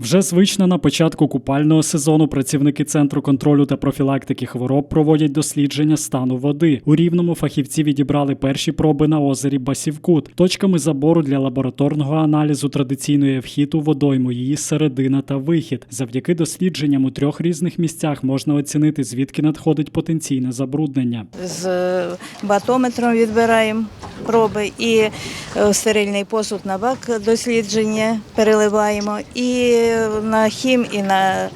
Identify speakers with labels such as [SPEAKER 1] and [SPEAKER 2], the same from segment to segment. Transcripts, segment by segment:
[SPEAKER 1] Вже звично на початку купального сезону працівники центру контролю та профілактики хвороб проводять дослідження стану води. У рівному фахівці відібрали перші проби на озері Басівкут. Точками забору для лабораторного аналізу традиційної вхід у водойму, її середина та вихід. Завдяки дослідженням у трьох різних місцях можна оцінити, звідки надходить потенційне забруднення.
[SPEAKER 2] з батометром відбираємо проби і е, стерильний посуд на бак дослідження переливаємо і на хім, і на,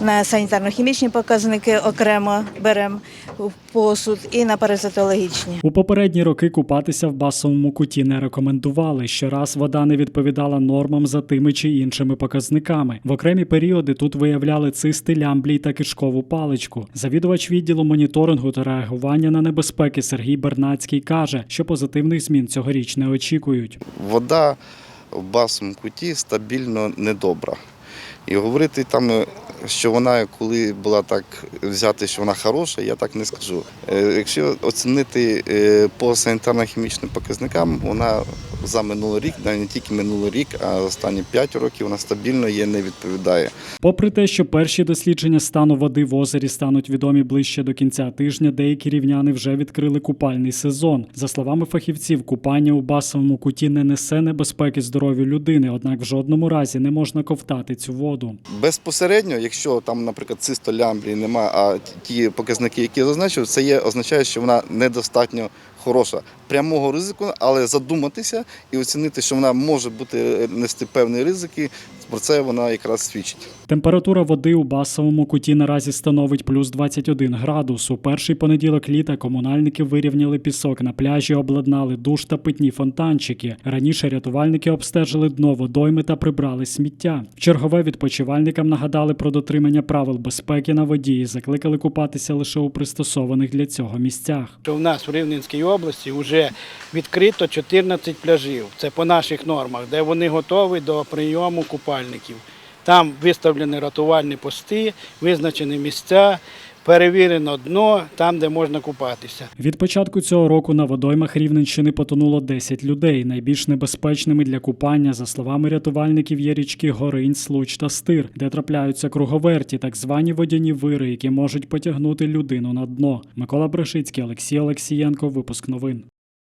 [SPEAKER 2] на санітарно-хімічні показники окремо беремо в посуд і на паразитологічні.
[SPEAKER 1] У попередні роки купатися в басовому куті не рекомендували. Щораз вода не відповідала нормам за тими чи іншими показниками. В окремі періоди тут виявляли цисти, лямблій та кишкову паличку. Завідувач відділу моніторингу та реагування на небезпеки Сергій Бернацький каже, що позитивних змін цьогоріч не очікують.
[SPEAKER 3] вода в басовому куті стабільно недобра. І говорити там, е, що вона коли була так взяти, що вона хороша, я так не скажу. Е, Якщо оцінити е, по санітарно-хімічним показникам, вона за минулий рік, навіть не тільки минулий рік, а останні 5 років вона стабільно є, не відповідає.
[SPEAKER 1] Попри те, що перші дослідження стану води в озері стануть відомі ближче до кінця тижня, деякі рівняни вже відкрили купальний сезон. За словами фахівців, купання у басовому куті не несе небезпеки здоров'ю людини, однак в жодному разі не можна ковтати цю воду.
[SPEAKER 3] Безпосередньо, якщо там, наприклад, цистолямблії немає, а ті показники, які я зазначив, це є, означає, що вона недостатньо хороша. Прямого ризику, але задуматися і оцінити, що вона може бути нести певні ризики, про це вона якраз свідчить.
[SPEAKER 1] Температура води у басовому куті наразі становить плюс 21 градус. У перший понеділок літа комунальники вирівняли пісок на пляжі, обладнали душ та питні фонтанчики. Раніше рятувальники обстежили дно водойми та прибрали сміття. Чергове відпочивальникам нагадали про дотримання правил безпеки на воді і закликали купатися лише у пристосованих для цього місцях.
[SPEAKER 4] що в нас в Рівненській області вже відкрито 14 пляжів. Це по наших нормах, де вони готові до прийому купальників. Там виставлені рятувальні пости, визначені місця, перевірено дно, там, де можна купатися.
[SPEAKER 1] Від початку цього року на водоймах Рівненщини потонуло 10 людей. Найбільш небезпечними для купання, за словами рятувальників, є річки Горинь, Случ та Стир, де трапляються круговерті, так звані водяні вири, які можуть потягнути людину на дно. Микола Брешицький, Олексій Олексієнко. Випуск новин.